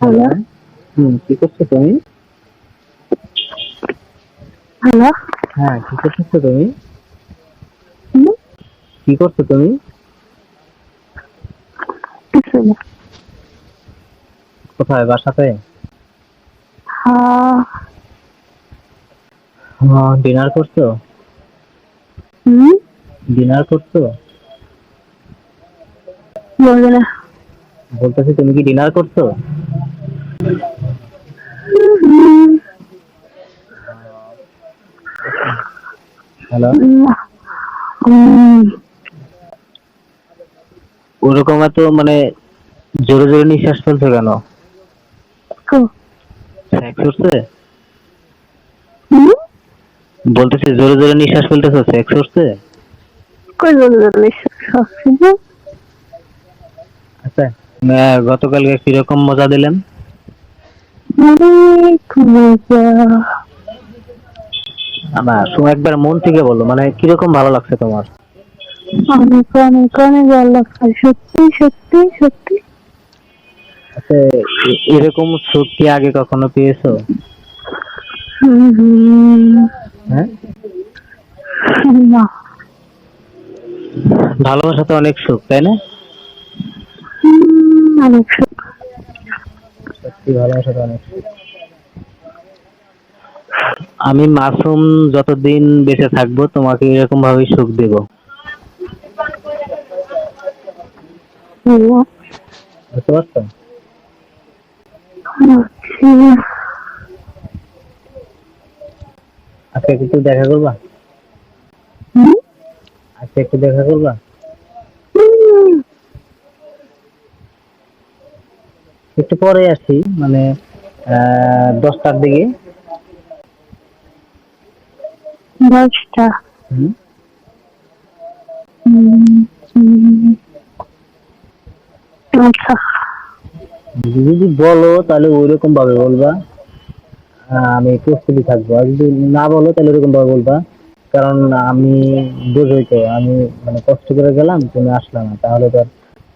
Hello হুম কি করছ তুমি? হ্যালো হ্যাঁ কি করছ তুমি? কি করছ তুমি? কিছু না। কোথায় বাসাতে? হ্যাঁ। হ্যাঁ ডিনার করছ? হুম? ডিনার করছ? বলবে না। বলতেছি তুমি কি ডিনার করছ হুম, হ্যালো না। হুম, ওরকম এত মানে জোরে জোরে নিঃশ্বাস ফেলছো কেন? কো? সেক্স হচ্ছে বলতেছি জোরে জোরে নিঃশ্বাস ফেলতেছো সেক্স হচ্ছে কই? আচ্ছা গতকালকে কীরকম মজা দিলেন? অনেক মজা। না শুনে একবার মন থেকে বলো মানে কীরকম ভালো লাগছে তোমার? অনেক অনেক অনেক ভালো লাগছে সত্যি সত্যি সত্যি। আচ্ছা এরকম সুখ কি আগে কখনো পেয়েছ? হ্যাঁ? না। ভালোবাসাতে অনেক সুখ তাই না? অনেক সুখ। সত্যি ভালোবাসাতে অনেক সুখ। আমি মাসুম যতদিন বেঁচে থাকব, তোমাকে এরকম ভাবে সুখ দেব। আজকে একটু দেখা করবা? আজকে একটু দেখা করবা? একটু পরে আসি মানে দশটার দিকে। দশটা। আচ্ছা। যদি বলো তাহলে ওইরকম ভাবে বলবা আমি প্রস্তুতি থাকব। আর যদি না বলো তাহলে ওরকম ভাবে বলবা। কারণ আমি বোঝোই তো আমি মানে কষ্ট করে গেলাম তুমি আসলাম না তাহলে তো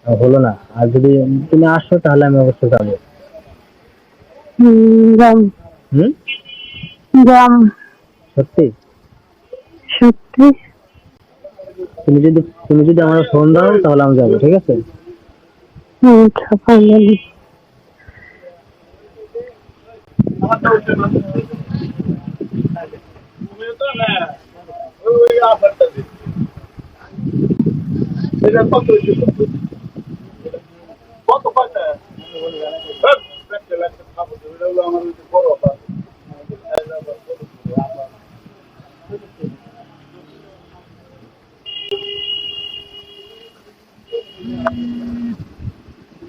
আর হলো না। আর যদি তুমি আসো তাহলে আমি অবশ্যই যাব। সত্যি? সত্যি তুমি যদি তুমি যদি আমার ফোন দাও তাহলে আমি যাব ঠিক আছে? আচ্ছা ফাইনালি।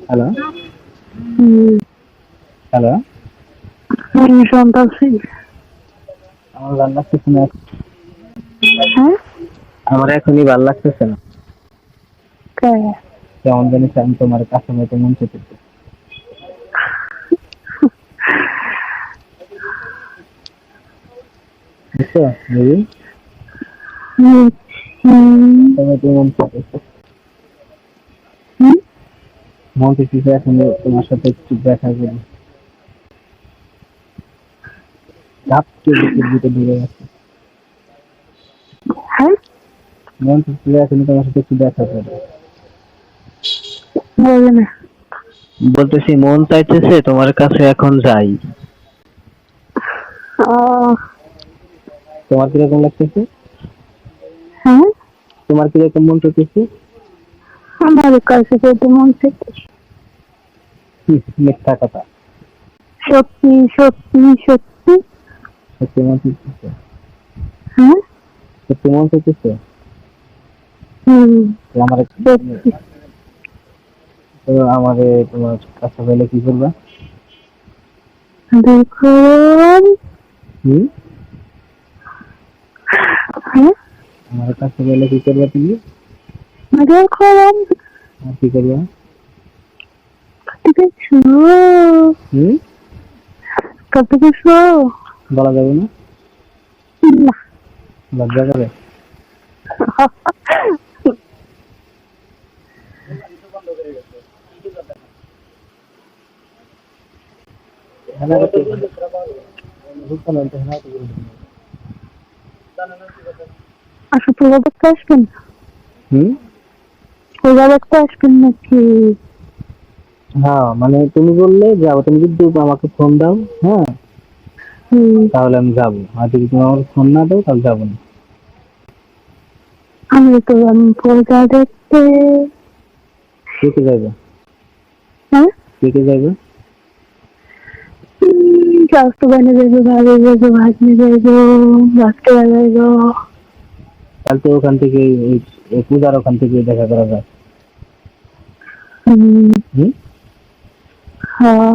হ্যালো হ্যালো আমি শুনতেছি আমার ভালো লাগতেছে না। হ্যাঁ? আমার এখনই ভালো লাগতেছে না। কেমন জানি আমি তোমার কাছে মতো মন চেপেছে বুঝছ দিদি হুম হুম। তো মন চেপেছে মন এখন তোমার সাথে একটু দেখা করি। ধাপকে বুকের ভিতরে ঢুকে গেছে হ্যাঁ? চেপেছে এখন তোমার সাথে একটু দেখা করি। বলতেছি মন চাইতেছে তোমার কাছে এখন যাই। তোমার কীরকম লাগতেছে? হ্যাঁ? তোমার কীরকম মন চাইতেছে? আমার কাছে যেতে মন হুম, মিথ্যা কথা? সত্যি সত্যি সত্যি। সত্যি মন চাইতেছে হ্যাঁ? সত্যি মন হুম। আমার আমারে তোমার কাছে পেলে কি করবা দেখুন হুম? হ্যাঁ? আমার কাছে পেলে কি করবা তুমি? দেখুন আর কি করবা? ঠিক আছে হুম? কত কিছু বলা যাবে না? লজ্জা করে পূজা দেখতে আসবেন হুম? পূজা দেখতে আসবেন নাকি? হ্যাঁ মানে তুমি বললে যাব। তুমি যদি আমাকে ফোন দাও হ্যাঁ? তাহলে আমি যাব। আর যদি তুমি আমাকে ফোন না দাও তাহলে যাব না। আমি তো আমি পূজা দেখতে কে কে যাবে হ্যাঁ? কে কে যাবে চাষতো বানে যাব ভাবি যাব ভাগ্নে যাব বাচ্চারা যাব তাহলে ওখান থেকে পূজার ওখান থেকে দেখা করা যায়। হম। হুম? হ্যাঁ।